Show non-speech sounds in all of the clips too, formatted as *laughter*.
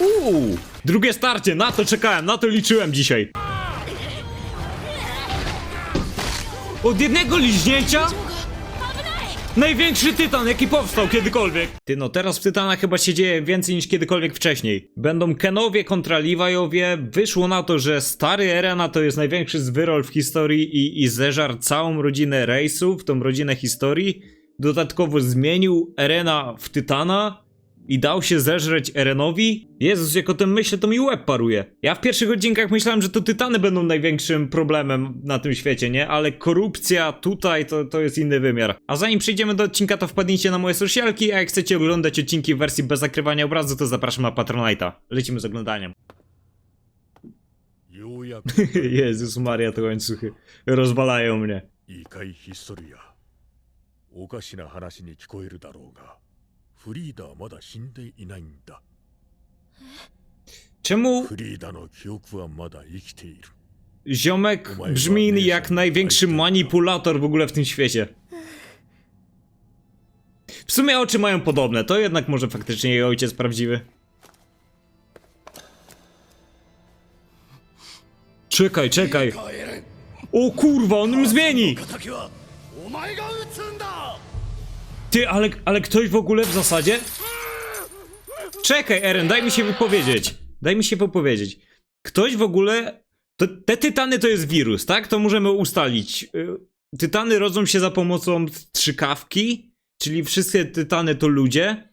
Uuu, drugie starcie, na to czekałem, na to liczyłem dzisiaj. Od jednego liźnięcia? Największy tytan, jaki powstał kiedykolwiek. Ty no, teraz w Tytanach chyba się dzieje więcej niż kiedykolwiek wcześniej. Będą Kenowie kontra Levi'owie. Wyszło na to, że stary Erena to jest największy zwyrol w historii i, i zeżarł całą rodzinę Rejsów, tą rodzinę historii. Dodatkowo zmienił Erena w Tytana i dał się zeżreć Erenowi? Jezus, jak o tym myślę, to mi łeb paruje. Ja w pierwszych odcinkach myślałem, że to Tytany będą największym problemem na tym świecie, nie? Ale korupcja tutaj to, to jest inny wymiar. A zanim przejdziemy do odcinka, to wpadnijcie na moje socialki, a jak chcecie oglądać odcinki w wersji bez zakrywania obrazu, to zapraszam na Patronite'a. Lecimy z oglądaniem. ようやく *laughs* Jezus Maria, to łańcuchy rozwalają mnie. 異界ヒストリアおかしな話に聞こえるだろうが フリーダはまだ死んでいないんだ Czemu フリーダの記憶はまだ生きている ziomek brzmi jak największy manipulator w ogóle w tym świecie? W sumie oczy mają podobne, to jednak może faktycznie jej ojciec prawdziwy. Czekaj, czekaj. O kurwa, on ją zmieni! 敵はお前が撃つんだ Ty, ale, ale ktoś w ogóle w zasadzie? Czekaj, Eren, daj mi się wypowiedzieć. Daj mi się wypowiedzieć. Ktoś w ogóle. To, te tytany to jest wirus, tak? To możemy ustalić. Y, Tytany rodzą się za pomocą trzykawki, czyli wszystkie tytany to ludzie.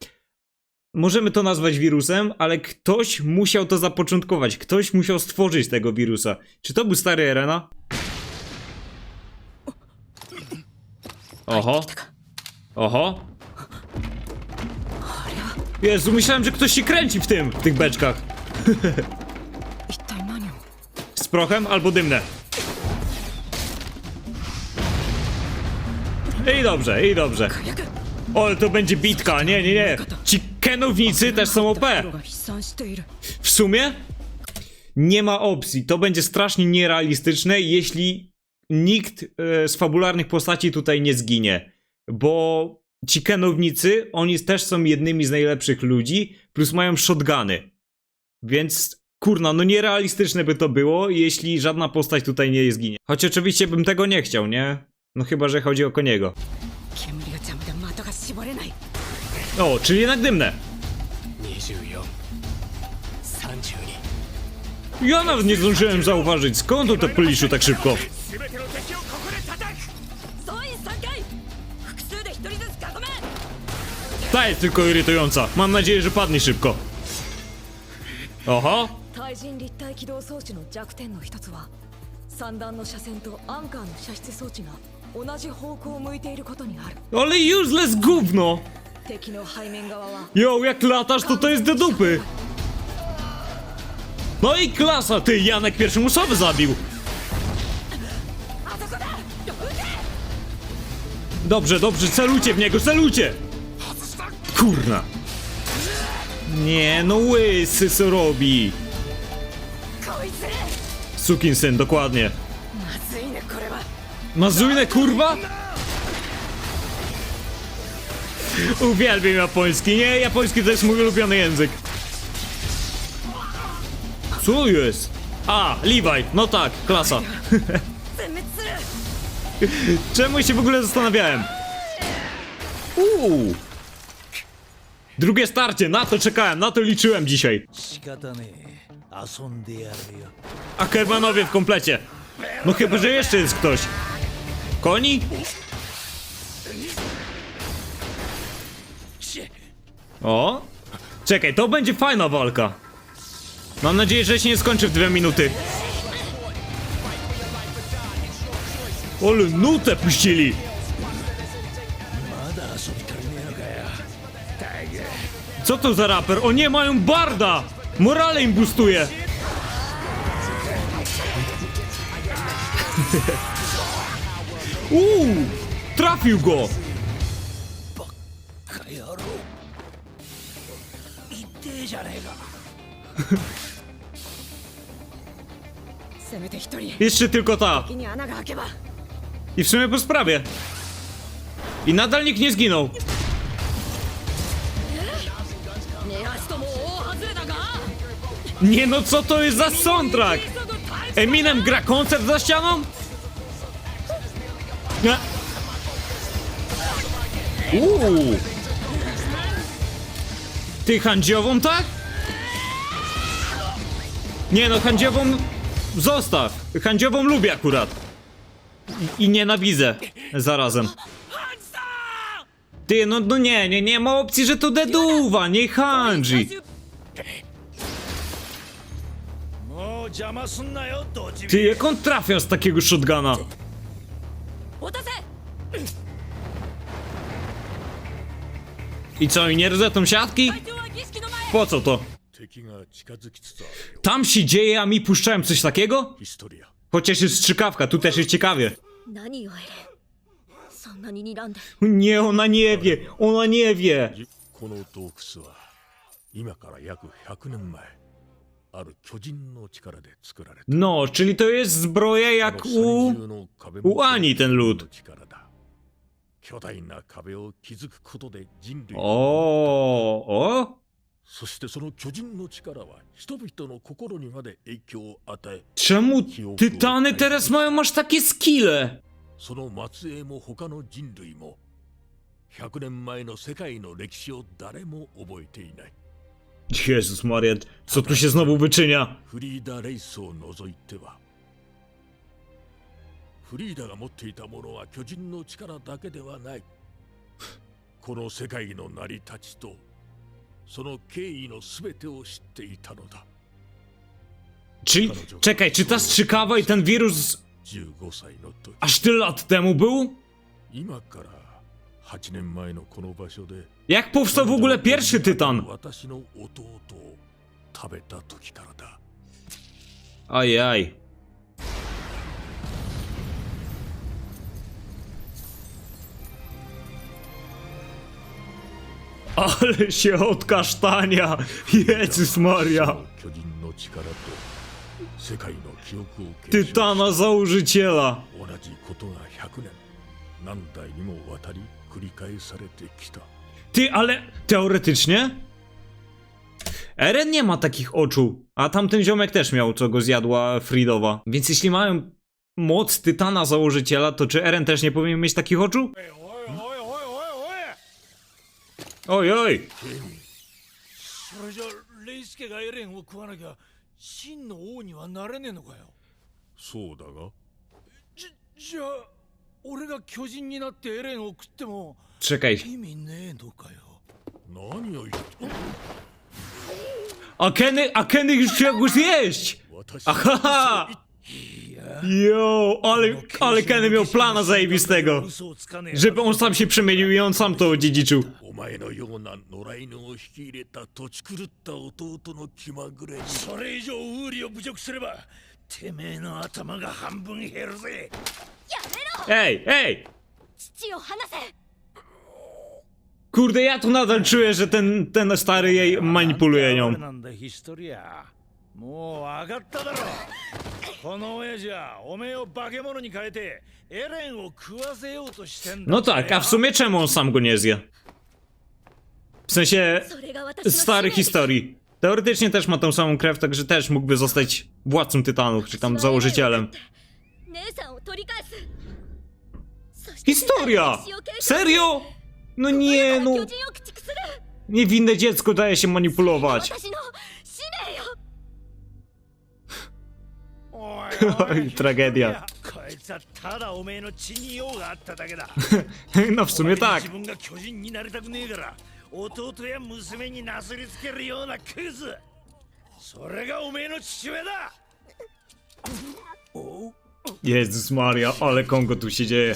Możemy to nazwać wirusem, ale ktoś musiał to zapoczątkować. Ktoś musiał stworzyć tego wirusa. Czy to był stary Erena? Oho. Oho. Jezu, myślałem, że ktoś się kręci w tym, w tych beczkach. *laughs* Z prochem albo dymne. I dobrze, i dobrze. O, ale to będzie bitka, nie, nie, nie. Ci kenownicy też są OP. W sumie? Nie ma opcji, to będzie strasznie nierealistyczne, jeśli nikt e, z fabularnych postaci tutaj nie zginie bo ci kenownicy, oni też są jednymi z najlepszych ludzi, plus mają shotguny. Więc kurna, no nierealistyczne by to było, jeśli żadna postać tutaj nie zginie. Choć oczywiście bym tego nie chciał, nie? No chyba, że chodzi o Koniego. O, czyli jednak dymne. Ja nawet nie zdążyłem zauważyć, skąd on te pyliszu tak szybko. Ta jest tylko irytująca. Mam nadzieję, że padnie szybko. Oho. 対人立体起動装置の弱点の一つは三段の車線とアンカーの射出装置が同じ方向を向いていることにある Ale useless gówno! 敵の背面側は Jo, jak latasz, to to jest do dupy! No i klasa, ty Janek pierwszą osobę zabił! あそこだ撃て Dobrze, dobrze, celujcie w niego, celujcie! Kurna! Nie, no łysy co robi! Sukinsyn, dokładnie. Mazujne kurwa? Uwielbiam japoński. Nie, japoński to jest mój ulubiony język. Co jest? A, Levi. No tak, klasa. *laughs* Czemu się w ogóle zastanawiałem? Uuu. Drugie starcie, na to czekałem, na to liczyłem dzisiaj. A kermanowie w komplecie. No chyba, że jeszcze jest ktoś. Koni? O! Czekaj, to będzie fajna walka. Mam nadzieję, że się nie skończy w dwie minuty. Ale nutę puścili! Co to za raper? O nie, mają barda! Morale im boostuje! Uuu! Trafił go! Jeszcze tylko ta. I w sumie po sprawie. I nadal nikt nie zginął. Nie no, co to jest za soundtrack? Eminem gra koncert za ścianą? Nie. Uuu. Ty handziową, tak? Nie no, handziową zostaw. Handziową lubię akurat. I, i nienawidzę zarazem. Ty, no, no nie, nie, nie ma opcji, że to deduwa, nie Hanji. Ty, jak on trafia z takiego shotguna? I co, i nie rozetną siatki? Po co to? Tam się dzieje, a mi puszczałem coś takiego? Chociaż jest strzykawka, tu też jest ciekawie. Nie, ona nie wie, ona nie wie. 今から約100年前ある巨人の力で作られた No, czyli to jest zbroja あ jak u... u Ani ten lud の力だ巨大な壁を築くことで人類 O, o? そしてその巨人の力は人々の心にまで影響を与え Czemu tytany teraz mają aż takie skille? その末裔も他の人類も100年前の世界の歴史を誰も覚えていない Jezus Maria, co tu się znowu wyczynia? フリーダ・レイスを除いてはフリーダが持っていたものは巨人の力だけではないこの世界の成り立ちとその経緯の全てを知っていたのだ Czyli, czekaj, czy ta strzykawa i ten wirus 15歳の時 aż tyle lat temu był? 今から Jak powstał w ogóle pierwszy tytan? 私の弟を食べた時からだ Ajaj. Ale się odkasztania! Jezus Maria! 巨人の力と世界の記憶を継承 Tytana założyciela! 同じことが100年何代にもわたり繰り返されてきた Ty, ale teoretycznie? Eren nie ma takich oczu, a tamten ziomek też miał, co go zjadła Fridowa. Więc jeśli mają moc Tytana założyciela, to czy Eren też nie powinien mieć takich oczu? おいおいおいおいおい Oj, oj! それじゃレイスケがエレンを食わなきゃ真の王にはなれねえのかよそうだがじじゃあ 俺が巨人になってエレンを食っても Czekaj. 意味ねえのかよ何を言って A Kenny, a Kenny już chciał go zjeść! 私 Aha! いや Jo, ale, ale Kenny miał plana zajebistego. 嘘をつかねえ Żeby on sam się przemienił i on sam to odziedziczył. お前のような野良犬を引き入れた土地狂った弟の気まぐれにそれ以上ウーリを侮辱すればてめえの頭が半分減るぜ Ej, ej! 父 ろ を離せ Kurde, ja tu nadal czuję, że ten, ten stary jej manipuluje nią. なんだヒストリアもう分かっただろこの親父はおめえを化け物に変えてエレンを食わせようとしてんだ No tak, a w sumie czemu on sam go nie zje? W sensie それが私の使命 starych historii. Teoretycznie też ma tą samą krew, także też mógłby zostać władcą tytanów, czy tam założycielem. Historia! Serio? No nie, no. Niewinne dziecko daje się manipulować. Tragedia. No w sumie tak. Jezus Maria, ale Kongo tu się dzieje.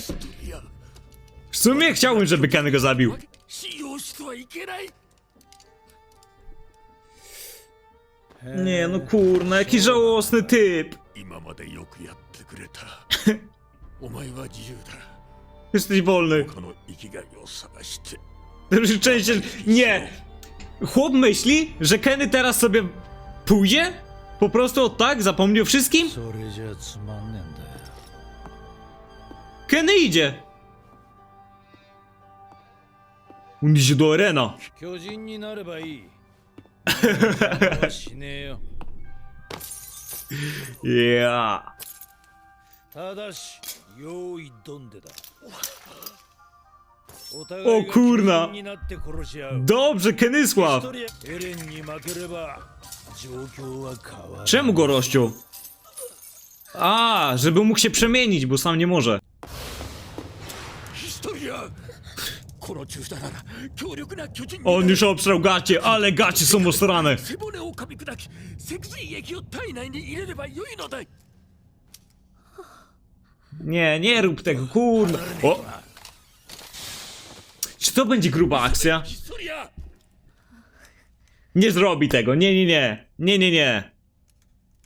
W sumie chciałbym, żeby Kenny go zabił. Nie, no kurna, jaki żałosny typ. *laughs* Jesteś wolny. Częściej... Nie! Chłop myśli, że Kenny teraz sobie pójdzie Po prostu od tak? Zapomni o wszystkim? それじゃつまんねえんだよ Kenny idzie! On idzie do Arena. 巨人になればいいはしねえよ Ja. ただし用意どんでだおお互いが kurna 巨人になって殺し合う Dobrze, Kenysław. Czemu gorościu? A, żeby mógł się przemienić, bo sam nie może. On już obsrał gacie, ale gacie są osrane. Nie, nie rób tego, kurwa. O! Czy to będzie gruba akcja? Nie zrobi tego, nie, nie, nie. Nie, nie, nie.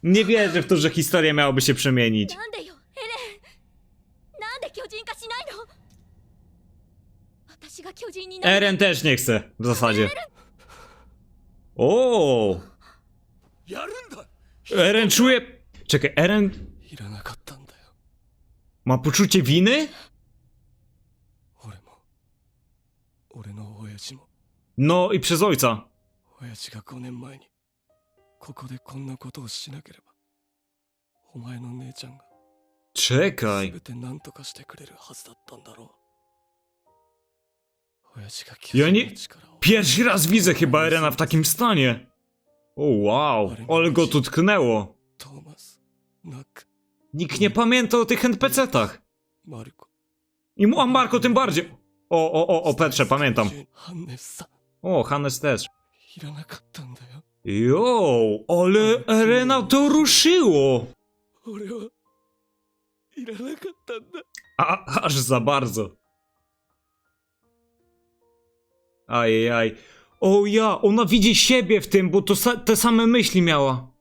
Nie wierzę w to, że historia miałaby się przemienić. なんでよエレンなんで巨人化しないの私が巨人になる Eren też nie chce, w zasadzie. O, やるんだ Eren czuje... Czekaj, Eren いらなかったんだよ ma poczucie winy? 俺も俺の親父も No i przez ojca. 親父が5年前に ここでこんなことをしなければお前の姉ちゃんが Czekaj. 全て何とかしてくれるはずだったんだろう親父が Ja 巨人 nie... の力を Pierwszy raz widzę chyba Erena w takim stanie. O wow, ale go tu tknęło. トーマスナック Nikt nie pamięta o tych NPC-tach. マルコ I mu- a Marko tym bardziej. O, o, o, o Petrze, pamiętam. ハンネスさ O, Hannes też. いらなかったんだよ Jo, ale Erena to ruszyło. 俺はいらなかったんだ A, aż za bardzo. Ajajaj. O ja, ona widzi siebie w tym, bo to sa te same myśli miała.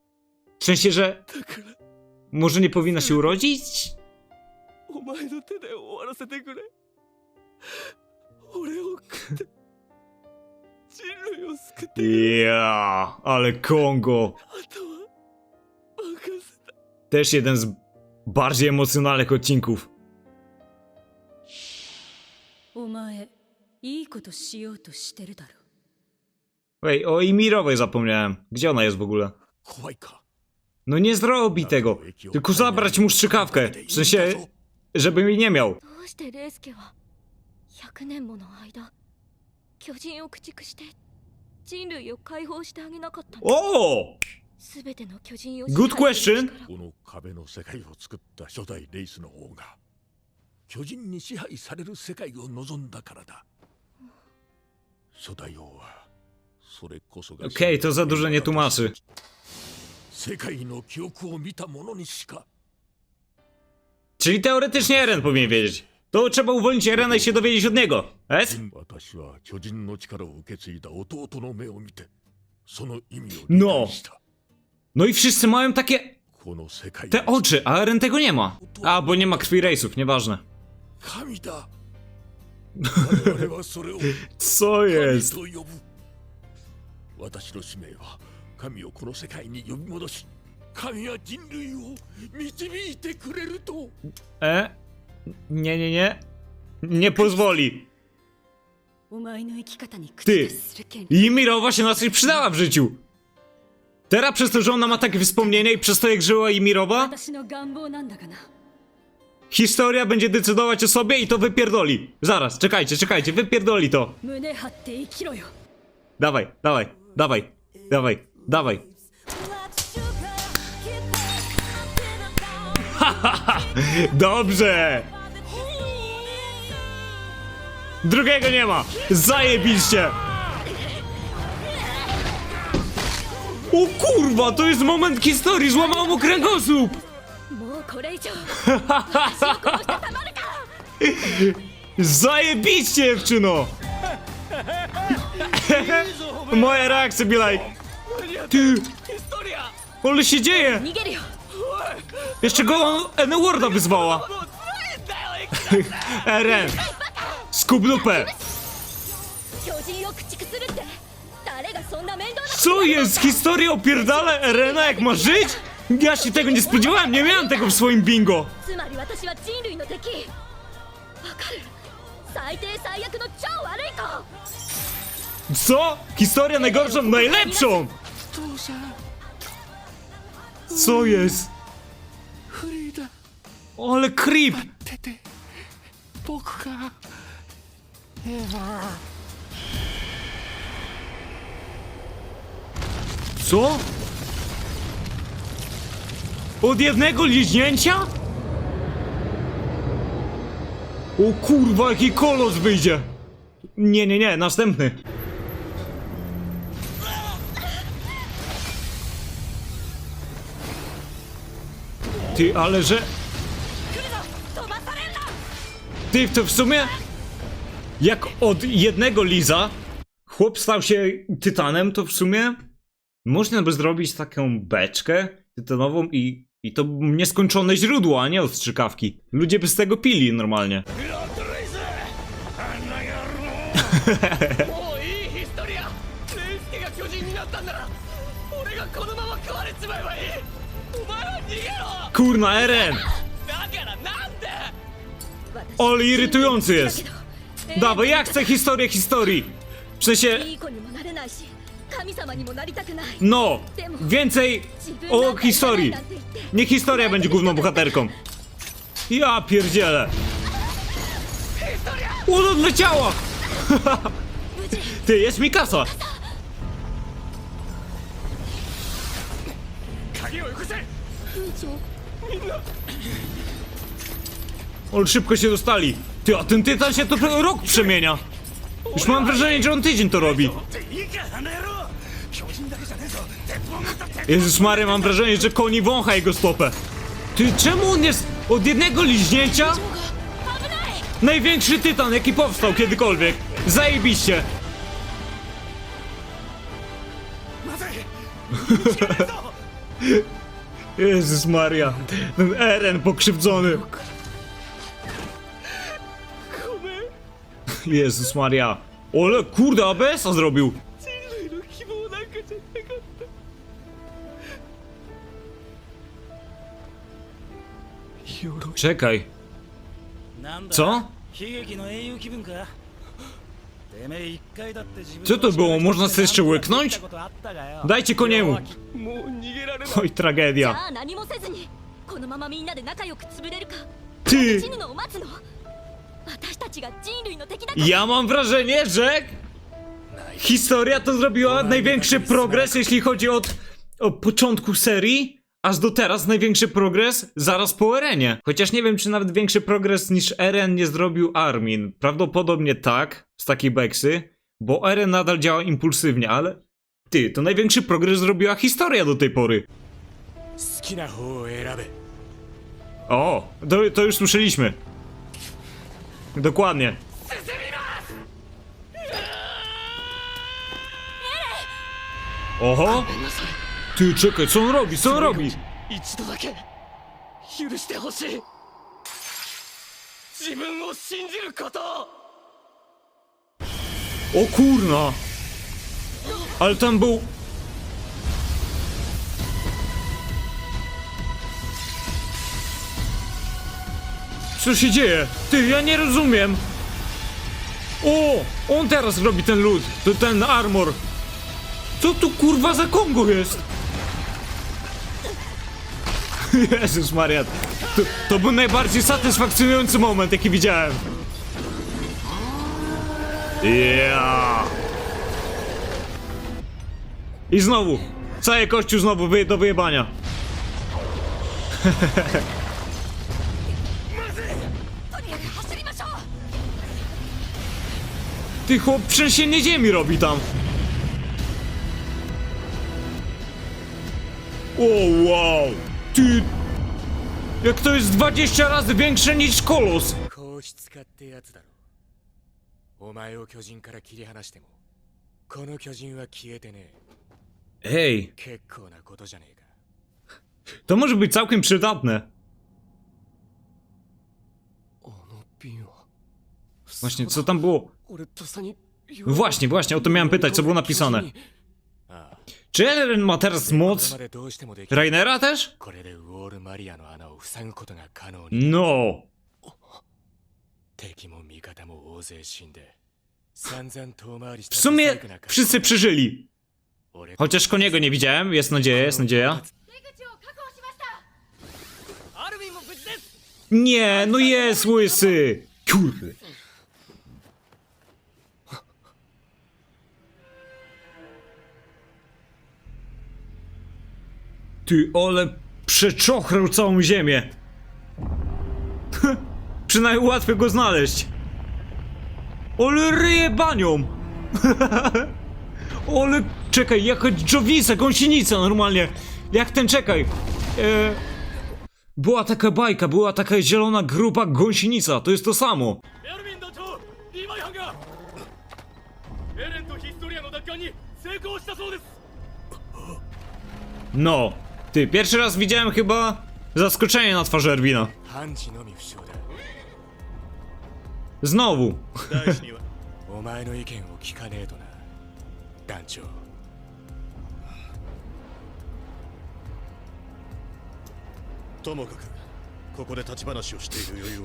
W sensie, że だから może nie powinna się urodzić? お前の手で終わらせてくれ俺を食って人類を救ってくれ Ja, ale Kongo. あとは任せた Też jeden z bardziej emocjonalnych odcinków. お前いいことしようとしてるだろ Ej, o Imirowej zapomniałem. Gdzie ona jest w ogóle? 怖いか No nie zrobi tego. Tylko zabrać mu strzykawkę. W sensie, żeby mi nie miał. どうしてレイスケは100年もの間 巨人を駆逐して人類を解放してあげなかったの O! 全ての巨人を Good question. この壁の世界を作った初代レイスの王が巨人に支配される世界を望んだからだ初代王はそれこそが Okej, to za dużo nie tłumaczy. 世界の記憶を見た者にしか Czyli teoretycznie Eren powinien wiedzieć. To trzeba uwolnić Erena i się dowiedzieć od niego. Es? No. No. no i wszyscy mają takie... Te oczy, a Eren tego nie ma. A, bo nie ma krwi rejsów, nieważne. *laughs* Co jest? E? Nie, nie, nie. Nie pozwoli. Ty! Imirowa się na coś przydała w życiu! Teraz przez to, że ona ma takie wspomnienia i przez to jak żyła Imirowa, historia będzie decydować o sobie i to wypierdoli. Zaraz, czekajcie, czekajcie, wypierdoli to. Dawaj, dawaj, dawaj, dawaj, dawaj, Dobrze! Drugiego nie ma! Zajebiście! O kurwa, to jest moment historii! Złamał mu kręgosłup! *laughs* Zajebiście, dziewczyno! *laughs* Moja reakcja be like... Ty... Ale się dzieje! Jeszcze go N-Worda wyzwała. Eren. *laughs* Skub lupę. Co jest? Historia opierdala Erena jak ma żyć? Ja się tego nie spodziewałem, nie miałem tego w swoim bingo. Co? Historia najgorszą, najlepszą! Co jest? フリーダ Ale creep! 出て僕がエヴァ Co? Od jednego liźnięcia? O kurwa, jaki kolos wyjdzie! Nie, nie, nie, następny. Ty, ale że... Ty, to w sumie... Jak od jednego Liza chłop stał się tytanem, to w sumie można by zrobić taką beczkę tytanową i, i to nieskończone źródło, a nie ostrzykawki. Ludzie by z tego pili normalnie. *laughs* Kurna, Eren! Oli irytujący jest. Dawaj, ja chcę historię historii. W. No, więcej o historii. Nie historia będzie główną bohaterką. Ja pierdzielę. On odleciała! *laughs* Ty, jest mi kasa! Ol, szybko się dostali. Ty, a ten tytan się to rok przemienia. Już mam wrażenie, że on tydzień to robi. Jezus Mary, mam wrażenie, że koni wącha jego stopę. Ty, czemu on jest od jednego liźnięcia? Największy tytan, jaki powstał kiedykolwiek. Zajebiście. *laughs* Jezus Maria, ten Eren pokrzywdzony. Jezus Maria. Ole, kurde, ABS-a zrobił. Czekaj. Co? Co to było? Można sobie jeszcze łyknąć? Dajcie koniemu! Oj, tragedia. Ty! Ja mam wrażenie, że historia to zrobiła największy progres, jeśli chodzi od, od początku serii, aż do teraz największy progres zaraz po Erenie. Chociaż nie wiem, czy nawet większy progres niż Eren nie zrobił Armin. Prawdopodobnie tak, z takiej beksy, bo Eren nadal działa impulsywnie, ale... Ty, to największy progres zrobiła historia do tej pory. O, to, to już słyszeliśmy. Dokładnie. Oho! Ty, czekaj, co on robi, co on robi? O kurna! Ale tam był Co się dzieje? Ty, ja nie rozumiem! O! On teraz robi ten lód, to ten armor. Co tu kurwa za Kongo jest? *laughs* Jezus Maria. To, to był najbardziej satysfakcjonujący moment, jaki widziałem. Yeah. I znowu. Cały kościół znowu do wyjebania. *laughs* Ty chłop trzęsienie ziemi robi tam. O wow. Ty. Jak to jest 20 razy większe niż kolos. 硬質化ってやつだろお前を巨人から切り離してもこの巨人は消えてねえ Ej, 結構なことじゃねえか to może być całkiem przydatne. あの瓶は Właśnie, co tam było? No właśnie, właśnie, o to miałem pytać, co było napisane. Czy Eren ma teraz moc Rainera też? No! no. W sumie wszyscy przeżyli. Chociaż Koniego nie widziałem, jest nadzieja, jest nadzieja. Nie, no jest łysy! Kurde. Ty, ole przeczochrał całą ziemię. Przynajmniej łatwo go znaleźć. Ole ryje banią. *laughs* ole, czekaj, jakaś dżowisa, gąsienica normalnie. Jak ten, czekaj. E... Była taka bajka, była taka zielona grupa gąsienica, to jest to samo. No, ty, pierwszy raz widziałem chyba zaskoczenie na twarzy Erwina. Znowu.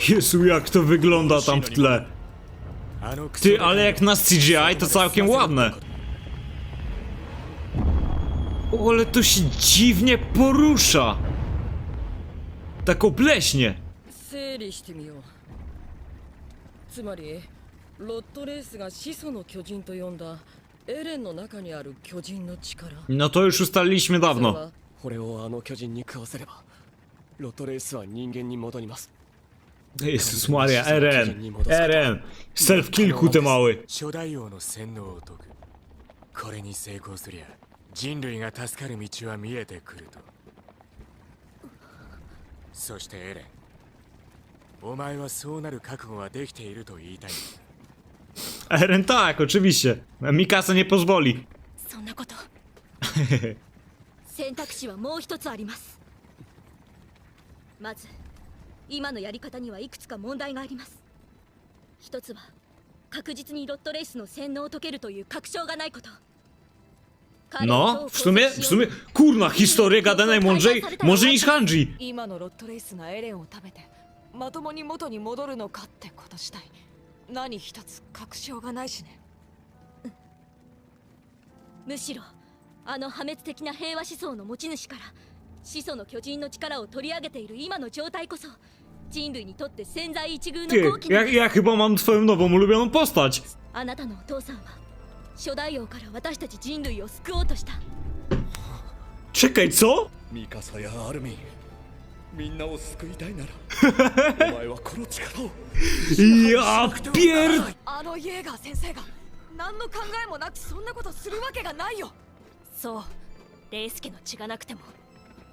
Jezu, jak to wygląda tam w tle. Ty, ale jak na CGI to całkiem ładne. O, ale to się dziwnie porusza. Tak obleśnie. 整理してみようつまりロットレースが始祖の巨人と呼んだエレンの中にある巨人の力 No to już ustaliliśmy それ dawno. はこれをあの巨人に食わせればロトレースは人間に戻ります Jezus Maria, Eren. Eren. Self-kill te mały. 初代王の洗脳を解くこれに成功すりゃ 人類が助かる道は見えてくると。そしてエレンお前はそうなる覚悟はできていると言いたい。Eren tak, oczywiście. Mikasa nie pozwoli. そんなこと。*laughs* 選択肢はもう一つあります。まず今のやり方にはいくつか問題があります。一つは確実にロットレースの洗脳を解けるという確証がないこと No, う w sumie, 構成 w しよう sumie, kurna, historię gada najmądrzej, może niż Hanji. 今のロットレースがエレンを食べてまともに元に戻るのかってことしたい何一つ確証がないしねむしろあの破滅的な平和思想の持ち主から始祖の巨人の力を取り上げている今の状態こそ人類にとって千載一遇の Ty, 好機な ja, んです ja chyba mam twoją nową ulubioną postać. あなたのお父さんは 初代王から私たち人類を救おうとした。Czekaj, co? ミカサやアルミンみんなを救いたいなら *laughs* お前はこの力を。Ja pier... あのイェーガー先生が何の考えもなくそんなことするわけがないよ。そうレイスケの血がなくても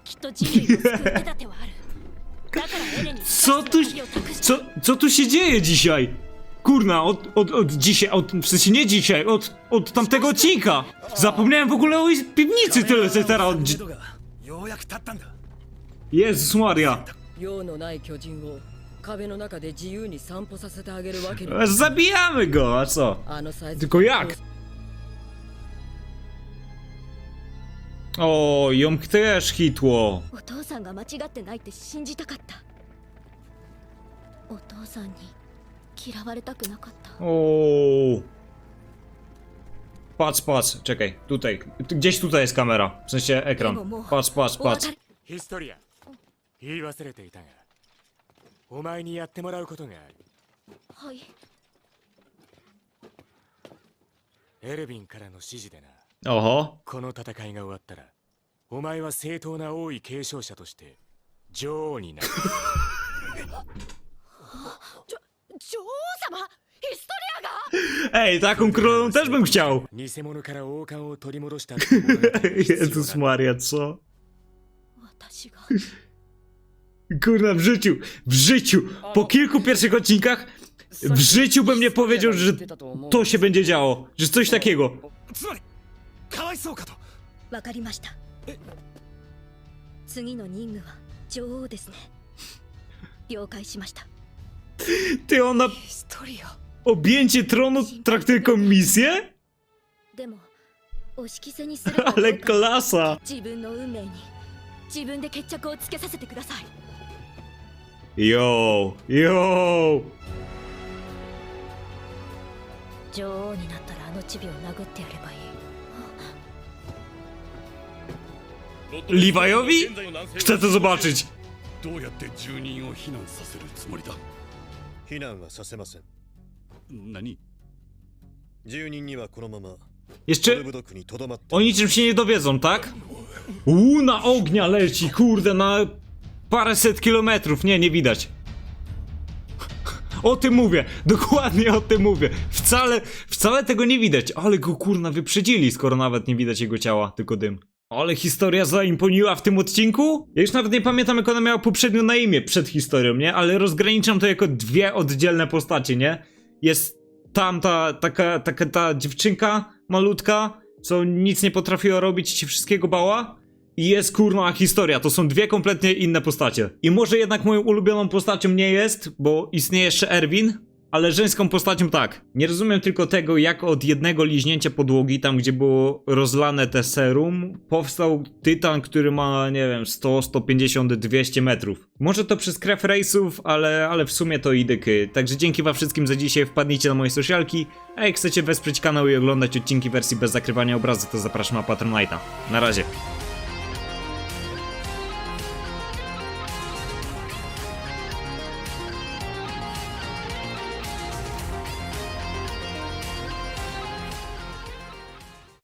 きっと人類を救う手立てはある。だからエレンに Co tu, co, co tu się dzieje dzisiaj? Kurna, od, od, od dzisiaj, od, w sensie nie dzisiaj, od, od tamtego odcinka. Zapomniałem w ogóle o is- piwnicy tyle, co teraz. od- がようやく立ったんだ Jezus Maria. 用のない巨人を壁の中で自由に散歩させてあげるわけに Zabijamy go, a co? あのサイズ Tylko jak? O, ją też hitło. お父さんが間違ってないって信じたかったお父さんに 嫌われたくなかった O. Patrz, patrz, czekaj, tutaj. Tu- Gdzieś tutaj jest kamera, w sensie ekran. Patrz, patrz, patrz. れヒストリア言い忘れていたがお前にやってもらうことがあるはいエルヴィンからの指示でな Oho. この戦いが終わったらお前は正当な王位継承者として女王になる女王様ヒストリアが Ej, taką królową też bym chciał! *laughs* *laughs* Jezus Maria, co? Kurna, w życiu, w życiu, po kilku pierwszych odcinkach, w życiu bym nie powiedział, że to się będzie działo, że coś takiego. Ty, ona ヒストリア objęcie tronu traktuje jako misję? でもお仕着せにすれば *laughs* Ale klasa. 自分の運命に自分で決着をつけさせてください Yo, yo. 女王になったらあのチビを殴ってやればいい Liwajowi? Chcę to zobaczyć. どうやって住人を避難させるつもりだ避難はさせません何住人にはこのままコ Jeszcze ルブドックにとどまって o niczym się nie dowiedzą, tak? Uuu, na ognia leci, kurde, na paręset kilometrów. Nie, nie widać. O tym mówię, dokładnie o tym mówię. Wcale, wcale tego nie widać, ale go kurna wyprzedzili, skoro nawet nie widać jego ciała, tylko dym. Ale historia zaimponiła w tym odcinku? Ja już nawet nie pamiętam jak ona miała poprzednio na imię przed historią, nie? Ale rozgraniczam to jako dwie oddzielne postacie, nie? Jest tamta, taka, taka ta dziewczynka malutka, co nic nie potrafiła robić się wszystkiego bała. I jest kurna historia, to są dwie kompletnie inne postacie. I może jednak moją ulubioną postacią nie jest, bo istnieje jeszcze Erwin, ale żeńską postacią tak. Nie rozumiem tylko tego, jak od jednego liźnięcia podłogi, tam gdzie było rozlane te serum, powstał tytan, który ma, nie wiem, 100, 150, 200 metrów. Może to przez krew rejsów, ale, ale w sumie to idyky. Także dzięki wam wszystkim za dzisiaj, wpadnijcie na moje socialki, a jak chcecie wesprzeć kanał i oglądać odcinki wersji bez zakrywania obrazu, to zapraszam na Patronite'a. Na razie.